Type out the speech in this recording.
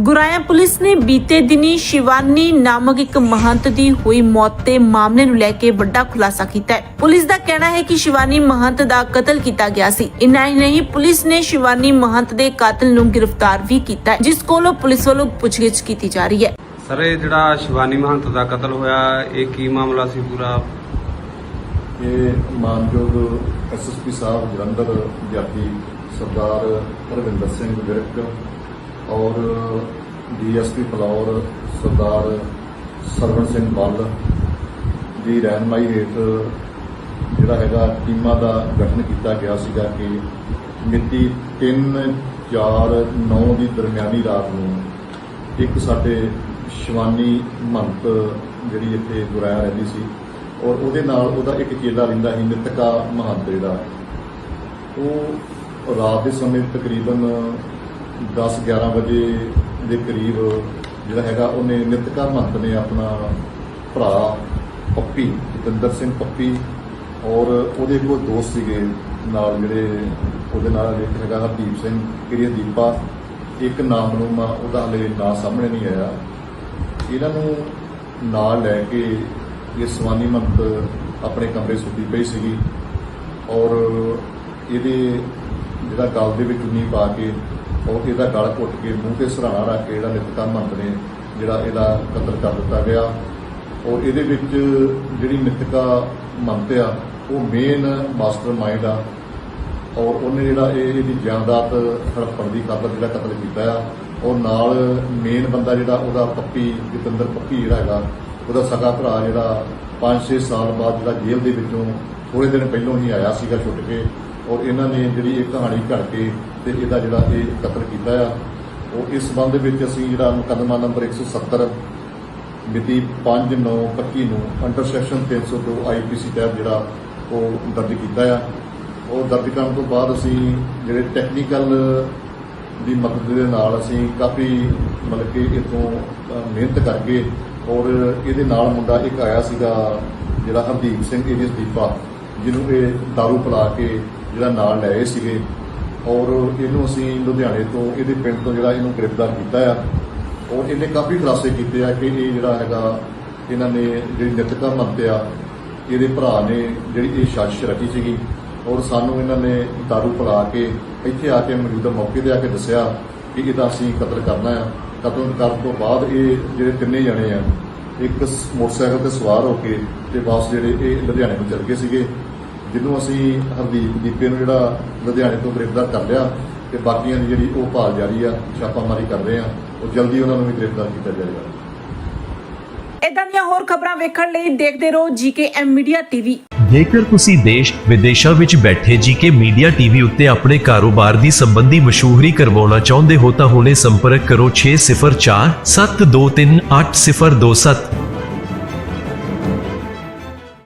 ਗੁਰਾਇਆ police ਨੇ ਬੀਤੇ ਦਿਨੀ ਸ਼ਿਵਾਨੀ ਨਾਮਕ ਇੱਕ ਮਹੰਤ ਦੀ ਹੋਈ ਮੌਤ ਦੇ ਮਾਮਲੇ ਨੂੰ ਲੈ ਕੇ ਵੱਡਾ ਖੁਲਾਸਾ ਕੀਤਾ ਹੈ। ਪੁਲਿਸ ਦਾ ਕਹਿਣਾ ਹੈ ਕਿ ਸ਼ਿਵਾਨੀ ਮਹੰਤ ਦਾ ਕਤਲ ਕੀਤਾ ਗਿਆ ਸੀ। ਇੰਨਾ ਹੀ ਨਹੀਂ ਪੁਲਿਸ ਨੇ ਸ਼ਿਵਾਨੀ ਮਹੰਤ ਦੇ ਕਾਤਲ ਨੂੰ ਗ੍ਰਿਫਤਾਰ ਵੀ ਕੀਤਾ ਹੈ ਜਿਸ ਕੋਲੋਂ ਪੁਲਿਸ ਵੱਲੋਂ ਪੁੱਛਗਿੱਛ ਕੀਤੀ ਜਾ ਰਹੀ ਹੈ। ਸਰ ਇਹ ਜਿਹੜਾ ਸ਼ਿਵਾਨੀ ਮਹੰਤ ਦਾ ਕਤਲ ਹੋਇਆ ਇਹ ਕੀ ਮਾਮਲਾ ਸੀ ਪੂਰਾ? ਇਹ ਮਾਨਯੋਗ ਐਸਐਸਪੀ ਸਾਹਿਬ ਜਲੰਧਰ ਵਿਦਿਆਰਥੀ ਸਰਦਾਰ ਰਵਿੰਦਰ ਸਿੰਘ ਵਿਰਕ ਔਰ ਡੀਐਸਪੀ ਫਲੌਰ ਸਰਦਾਰ ਸਰਵਣ ਸਿੰਘ ਬੱਲ ਦੀ ਰਹਿਨਮਾਈ ਹੇਠ ਜਿਹੜਾ ਹੈਗਾ ਟੀਮਾਂ ਦਾ ਗਠਨ ਕੀਤਾ ਗਿਆ ਸੀਗਾ ਕਿ ਮਿਤੀ 3 4 9 ਦੀ ਦਰਮਿਆਨੀ ਰਾਤ ਨੂੰ ਇੱਕ ਸਾਡੇ ਸ਼ਿਵਾਨੀ ਮਹੰਤ ਜਿਹੜੀ ਇੱਥੇ ਗੁਰਾਇਆ ਰਹਿੰਦੀ ਸੀ ਔਰ ਉਹਦੇ ਨਾਲ ਉਹਦਾ ਇੱਕ ਚੇਲਾ ਰਹਿੰਦਾ ਸੀ, ਮਿਤਕਾ ਮਹੰਤ ਜਿਹੜਾ। ਉਹ ਰਾਤ ਦੇ ਸਮੇਂ ਤਕਰੀਬਨ 10 11 ਵਜੇ ਦੇ ਕਰੀਬ ਜਿਹੜਾ ਹੈਗਾ, ਉਹਨੇ ਨਿਤਕਾ ਮਹੰਤ ਨੇ ਆਪਣਾ ਭਰਾ ਪੱਪੀ, ਜਤਿੰਦਰ ਸਿੰਘ ਪੱਪੀ ਔਰ ਉਹਦੇ ਕੋਲ ਦੋਸਤ ਸੀਗੇ ਨਾਲ ਜਿਹੜੇ ਉਹਦੇ ਨਾਲ ਇੱਕ ਹੈਗਾ ਹਰਦੀਪ ਸਿੰਘ ਕਿਰਿਆ ਦੀਪਾ। ਇੱਕ ਨਾਮ ਨੂੰ ਉਹਦਾ ਹਲੇ ਨਾਂ ਸਾਹਮਣੇ ਨਹੀਂ ਆਇਆ। ਇਹਨਾਂ ਨੂੰ ਨਾਲ ਲੈ ਕੇ ਇਹ ਸਵਾਨੀ ਮੰਤ ਆਪਣੇ ਕਮਰੇ ਸੁੱਤੀ ਪਈ ਸੀਗੀ ਔਰ ਇਹਦੇ ਜਿਹੜਾ ਗਲ ਦੇ ਵਿੱਚ ਉਨੀ ਪਾ ਕੇ ਔਰ ਇਹਦਾ ਗਲ ਘੁੱਟ ਕੇ ਮੂੰਹ ਤੇ ਸਰਾਣਾ ਰੱਖ ਕੇ ਜਿਹੜਾ ਨਿਤਕਾ ਮੰਤ ਨੇ, ਜਿਹੜਾ ਇਹਦਾ ਕਤਲ ਕਰ ਦਿੱਤਾ ਗਿਆ। ਔਰ ਇਹਦੇ ਵਿੱਚ ਜਿਹੜੀ ਨਿਤਕਾ ਮੰਤ ਆ, ਉਹ ਮੇਨ ਮਾਸਟਰ ਮਾਈਂਡ ਆ। ਔਰ ਉਹਨੇ ਜਿਹੜਾ ਇਹ, ਇਹਦੀ ਜਾਇਦਾਦ ਹੜਪਣ ਦੀ ਕਾਤਲ ਜਿਹੜਾ ਕਤਲ ਕੀਤਾ ਆ ਔਰ ਨਾਲ ਮੇਨ ਬੰਦਾ ਜਿਹੜਾ ਉਹਦਾ ਪੱਪੀ, ਜਤਿੰਦਰ ਪੱਪੀ ਜਿਹੜਾ ਹੈਗਾ, ਉਹਦਾ ਸਗਾ ਭਰਾ ਜਿਹੜਾ 5-6 ਸਾਲ ਬਾਅਦ ਜਿਹੜਾ ਜੇਲ੍ਹ ਦੇ ਵਿੱਚੋਂ ਥੋੜੇ ਦਿਨ ਪਹਿਲਾਂ ਹੀ ਆਇਆ ਸੀਗਾ ਛੁੱਟ ਕੇ। ਔਰ ਇਹਨਾਂ ਨੇ ਜਿਹੜੀ ਇਹ ਕਹਾਣੀ ਘੜ ਕੇ ਤੇ ਇਹਦਾ ਜਿਹੜਾ ਇਹ ਕਤਲ ਕੀਤਾ ਆ, ਉਹ ਇਸ ਸੰਬੰਧ ਵਿੱਚ ਅਸੀਂ ਜਿਹੜਾ ਮੁਕੱਦਮਾ ਨੰਬਰ 170 ਮਿਤੀ 5/9/25 ਨੂੰ ਅੰਡਰ ਸੈਕਸ਼ਨ 302 ਆਈਪੀਸੀ ਤਹਿਤ ਜਿਹੜਾ ਉਹ ਦਰਜ ਕੀਤਾ ਆ। ਉਹ ਦਰਜ ਕਰਨ ਤੋਂ ਬਾਅਦ ਅਸੀਂ ਜਿਹੜੇ ਟੈਕਨੀਕਲ ਦੀ ਮਦਦ ਦੇ ਨਾਲ ਅਸੀਂ ਕਾਫੀ ਮਤਲਬ ਕਿ ਇਥੋਂ ਮਿਹਨਤ ਕਰਕੇ ਔਰ ਇਹਦੇ ਨਾਲ ਮੁੰਡਾ ਇੱਕ ਆਇਆ ਸੀਗਾ ਜਿਹੜਾ ਹਰਦੀਪ ਸਿੰਘ ਏਰੀਸ ਦੀਪਾ ਜਿਹਨੂੰ ਇਹ ਦਾਰੂ ਪਿਲਾ ਕੇ ਜਿਹੜਾ ਨਾਲ ਲਏ ਸੀਗੇ, ਔਰ ਇਹਨੂੰ ਅਸੀਂ ਲੁਧਿਆਣੇ ਤੋਂ, ਇਹਦੇ ਪਿੰਡ ਤੋਂ ਜਿਹੜਾ ਇਹਨੂੰ ਗ੍ਰਿਫਤਾਰ ਕੀਤਾ ਆ, ਔਰ ਇਹਨੇ ਕਾਫੀ ਖੁਲਾਸੇ ਕੀਤੇ ਆ ਕਿ ਇਹ ਜਿਹੜਾ ਹੈਗਾ, ਇਹਨਾਂ ਨੇ ਜਿਹੜੀ ਨਿਤਕਾ ਮੰਤ ਆ, ਇਹਦੇ ਭਰਾ ਨੇ ਜਿਹੜੀ ਇਹ ਸਾਜ਼ਿਸ਼ ਰਚੀ ਸੀਗੀ, ਔਰ ਸਾਨੂੰ ਇਹਨਾਂ ਨੇ ਦਾਰੂ ਪਿਲਾ ਕੇ ਇੱਥੇ ਆ ਕੇ ਮੌਜੂਦਾ ਮੌਕੇ ਤੇ ਆ ਕੇ ਦੱਸਿਆ ਕਿ ਇਹਦਾ ਅਸੀਂ ਕਤਲ ਕਰਨਾ ਆ। ਕਤਲ ਕਰਨ ਤੋਂ ਬਾਅਦ ਇਹ ਜਿਹੜੇ ਤਿੰਨੇ ਜਣੇ ਆ, ਇੱਕ ਮੋਟਰਸਾਈਕਲ ਤੇ ਸਵਾਰ ਹੋ ਕੇ ਤੇ ਵਾਪਸ ਜਿਹੜੇ ਇਹ ਲੁਧਿਆਣੇ ਨੂੰ ਚਲ ਗਏ ਸੀਗੇ। ਜਿਹਨੂੰ ਅਸੀਂ ਹਰਦੀਪ ਦੀਪੇ ਨੂੰ ਜਿਹੜਾ ਲੁਧਿਆਣੇ ਤੋਂ ਗ੍ਰਿਫਤਾਰ ਕਰ ਲਿਆ ਤੇ ਬਾਕੀਆਂ ਦੀ ਜਿਹੜੀ ਉਹ ਭਾਲ ਜਾਰੀ ਆ ਛਾਪਾਮਾਰੀ ਕਰ ਰਹੇ ਆ ਉਹ ਜਲਦੀ ਉਹਨਾਂ ਨੂੰ ਵੀ ਗ੍ਰਿਫਤਾਰ ਕੀਤਾ ਜਾਏਗਾ। ਇਦਾਂ ਦੀਆਂ ਹੋਰ ਖਬਰਾਂ ਵੇਖਣ ਲਈ ਦੇਖਦੇ ਰਹੋ ਜੀਕੇ ਐਮ ਮੀਡੀਆ ਟੀਵੀ। ਜੇਕਰ ਤੁਸੀਂ ਦੇਸ਼ ਵਿਦੇਸ਼ਾਂ ਵਿੱਚ ਬੈਠੇ ਜੀਕੇ ਮੀਡੀਆ ਟੀਵੀ ਉੱਤੇ ਆਪਣੇ ਕਾਰੋਬਾਰ ਦੀ ਸੰਬੰਧੀ ਮਸ਼ਹੂਰੀ ਕਰਵਾਉਣਾ ਚਾਹੁੰਦੇ ਹੋ ਤਾਂ ਹੁਣੇ ਸੰਪਰਕ ਕਰੋ 604 723 8027